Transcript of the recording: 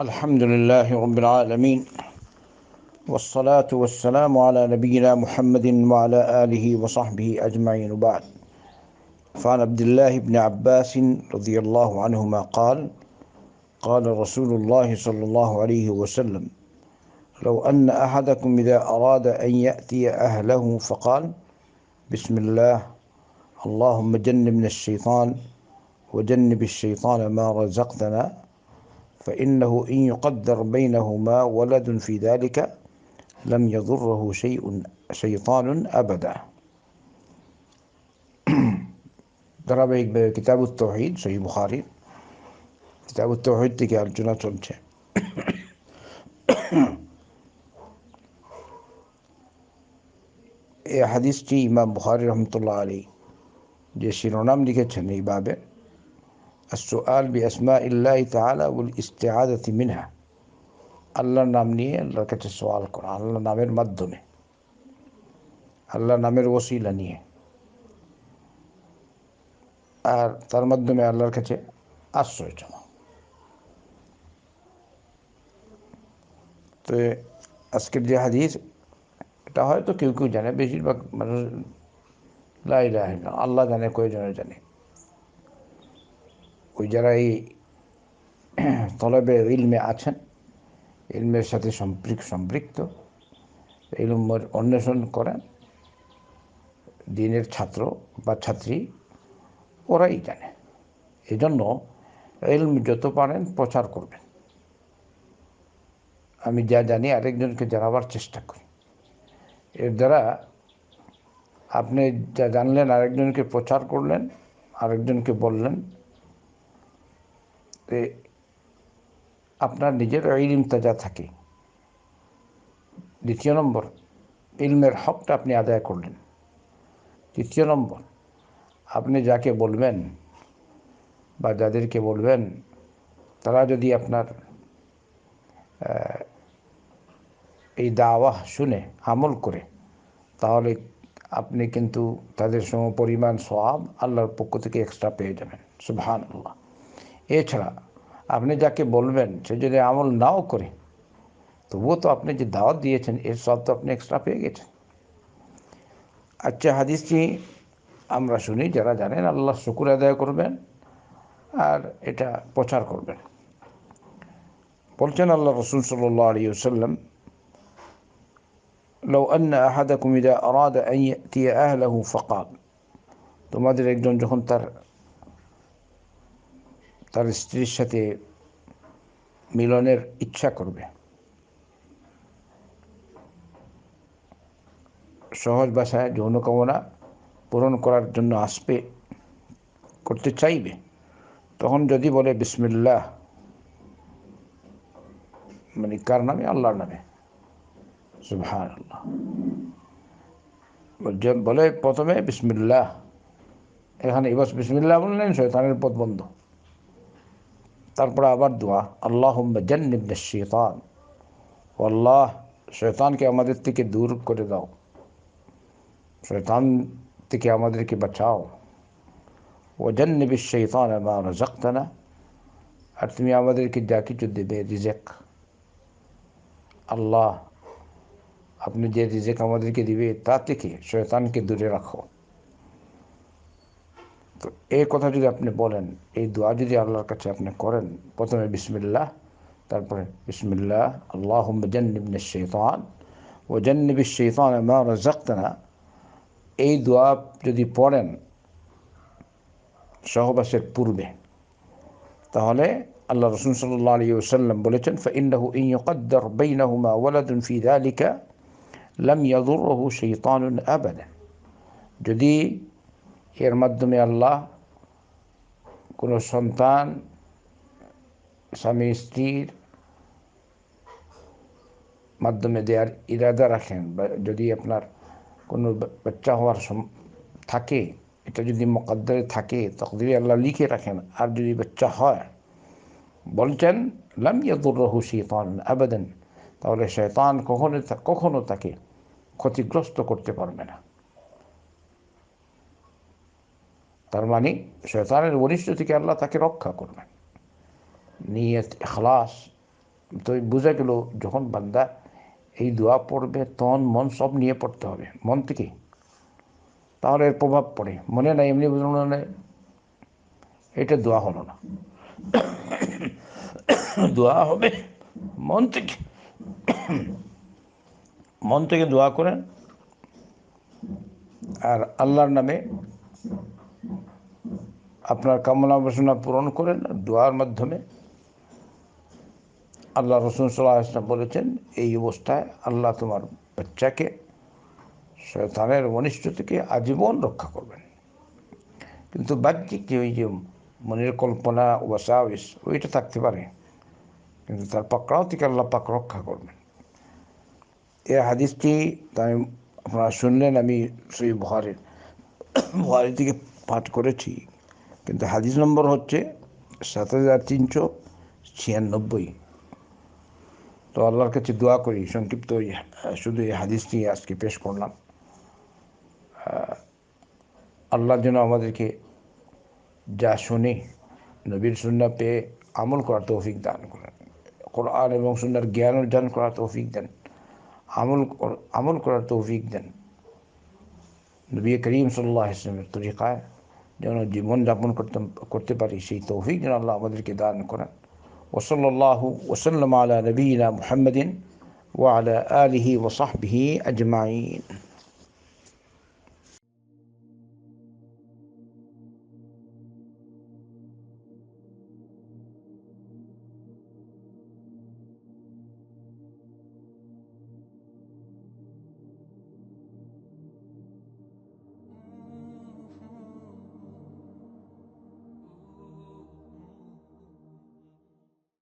الحمد لله رب العالمين والصلاة والسلام على نبينا محمد وعلى آله وصحبه أجمعين وبعد. فعن عبد الله بن عباس رضي الله عنهما قال قال رسول الله صلى الله عليه وسلم لو أن أحدكم إذا أراد أن يأتي أهله فقال بسم الله اللهم جنبنا الشيطان وجنب الشيطان ما رزقتنا فإنه إن يقدر بينهما ولد في ذلك لم يضره شيء شيطان أبدا ধারাবাহিকভাবে কিতাবুত তৌহিদ সহি বুখারি কিতাবুত তৌহিদ থেকে আলোচনা চলছে এই হাদিসটি ইমাম বুখারি রহমতুল্লাহ আলী যে শিরোনাম লিখেছেন এই বাবে السؤال بأسماء الله تعالى والاستعاذة منها আল্লাহর নাম নিয়ে আল্লাহর কাছে সওয়াল করা আল্লাহর নামের মাধ্যমে আল্লাহর নামের ওসিলা নিয়ে আর তার মাধ্যমে আল্লাহর কাছে আশ্রয় চাওয়া তো আজকের যে হাদিস এটা হয়তো কেউ কেউ জানে বেশিরভাগ মানুষ লাই আল্লাহ জানে কয়জনে জানে ওই যারা এই তলবে ইলমে আছেন, ইলমের সাথে সম্পৃক্ত সম্পৃক্ত ইলমের অন্বেষণ করেন, দিনের ছাত্র বা ছাত্রী, ওরাই জানে। এই জন্য ইলম যত পারেন প্রচার করবেন। আমি যা জানি আরেকজনকে জানাবার চেষ্টা করি। এর দ্বারা আপনি যা জানলেন আরেকজনকে প্রচার করলেন, আরেকজনকে বললেন আপনার নিজের ইলম তাজা থাকে। দ্বিতীয় নম্বর, ইলমের হকটা আপনি আদায় করলেন। তৃতীয় নম্বর, আপনি যাকে বলবেন বা যাদেরকে বলবেন, তারা যদি আপনার এই দাওয়াহ শুনে, আমল করে, তাহলে আপনি কিন্তু তাদের সম পরিমাণ সব আল্লাহর পক্ষ থেকে এক্সট্রা পেয়ে যাবেন। সুবহান আল্লাহ এছাড়া আপনি যাকে বলবেন সে যদি আমল নাও করে তবুও তো আপনি যে দাওয়াত দিয়েছেন এর সব তো আপনি এক্সট্রা পেয়ে গেছেন আচ্ছা হাদিসটি আমরা শুনি যারা জানেন আল্লাহ শুকুর আদায় করবেন আর এটা প্রচার করবেন বলছেন আল্লাহ রসুল সাল্লাহ আলী সাল্লাম لو أن أحدكم إذا أراد أن يأتي أهله فقال তোমাদের একজন যখন তার তার স্ত্রীর সাথে মিলনের ইচ্ছা করবে। সহজ ভাষায় যৌন কামনা পূরণ করার জন্য আসবে, করতে চাইবে। তখন যদি বলে, বিসমিল্লাহ মানে কার নামে? আল্লাহর নামে। সুবহান আল্লাহ বলে প্রথমে, বিসমিল্লাহ। এখানে এবার বিসমিল্লাহ বললেন, শয়তানের পথ বন্ধ। তারপরে আবার দোয়া আল্লাহ জান্নিবনে শৈতান। আল্লাহ শৈতানকে আমাদের থেকে দূর করে দাও। শৈতান থেকে আমাদেরকে বাঁচাও। ও জান্নিবি শৈতান আমার রজাক্তানা। আর তুমি আমাদেরকে যা কিছু দেবে, রিজেক। আল্লাহ, আপনি যে রিজেক আমাদেরকে দিবে, তা থেকে শয়তানকে দূরে রাখো। তো এই কথা যদি আপনি বলেন এই দোয়া যদি আল্লাহর কাছে আপনি করেন প্রথমে বিসমিল্লাহ তারপরে বিসমিল্লাহ আল্লাহ জন্নিবিন শৈতান ও জন্নিবি শৈতান রাজাক্তানা এই দোয়া যদি পড়েন সহবাসের পূর্বে তাহলে আল্লাহ রসুল সাল্লাহ আলী ওসাল্লাম বলেছেন ফাইন্নাহু ইয়কদ্দর বেইনাহুমা ওয়ালাদুন ফি দালিকা লাম ইয়াদুরহু শৈতানুন আবাদা যদি এর মাধ্যমে আল্লাহ কোনো সন্তান, স্বামী, স্ত্রীর মাধ্যমে দেওয়ার ইরাদা রাখেন। বা যদি আপনার কোনো বাচ্চা হওয়ার থাকে, এটা যদি মকদ্দরে থাকে, তকদিরে আল্লাহ লিখে রাখেন, আর যদি বাচ্চা হয়, বলছেন, লাম ইয়াদুরহু শৈতান আবেদন তাহলে শয়তান কখনো কখনো তাকে ক্ষতিগ্রস্ত করতে পারবে না। তার মানে শয়তানের বরিষ্ঠ থেকে আল্লাহ তাকে রক্ষা করবেন। নিয়ত এখলাস তো বোঝা গেল, যখন বান্দা এই দোয়া পড়বে, তখন মন সব নিয়ে পড়তে হবে। মন থেকে। তাহলে এর প্রভাব পড়ে। মনে নাই, এমনি বুঝলো না এটা দোয়া হলো না। দোয়া হবে মন থেকে। মন থেকে দোয়া করেন। আর আল্লাহর নামে আপনার কামনা বাসনা পূরণ করেন দোয়ার মাধ্যমে। আল্লাহ রসুন সাল্লাহ ইসলাম বলেছেন, এই অবস্থায় আল্লাহ তোমার বাচ্চাকে, শয়তানের অনিষ্ট থেকে আজীবন রক্ষা করবেন। কিন্তু বাহ্যিক যে ওই যে মনের কল্পনা ওয়াসা ওয়াসাউস ওইটা থাকতে পারে, কিন্তু তার পাকড়াও থেকে আল্লাহ পাক রক্ষা করবেন। এ হাদিসটি তাই আপনারা শুনলেন, আমি সেই বুহারের বুহারি থেকে পাঠ করেছি। কিন্তু হাদিস নম্বর হচ্ছে সাত হাজার তিনশো ছিয়ানব্বই। তো আল্লাহর কাছে দোয়া করি, সংক্ষিপ্ত শুধু এই হাদিস নিয়ে আজকে পেশ করলাম। আল্লাহ যেন আমাদেরকে যা শুনে নবীর সুন্না পেয়ে আমল করার তৌফিক দান করেন। কোরআন এবং সুন্নার জ্ঞান অর্জন করার তৌফিক দেন। আমল আমল করার তৌফিক দেন। নবী করিম সাল্লাহ ইসলামের তরিকায় যেন জীবনযাপন করতে করতে পারি সেই তৌফিক যেন আল্লাহ আমাদেরকে দান করেন ওসল্লাহ ওসল্লাম আলা নবীনা মুহাম্মদিন ওয়ালা আলিহি ওসাহবিহি আজমাইন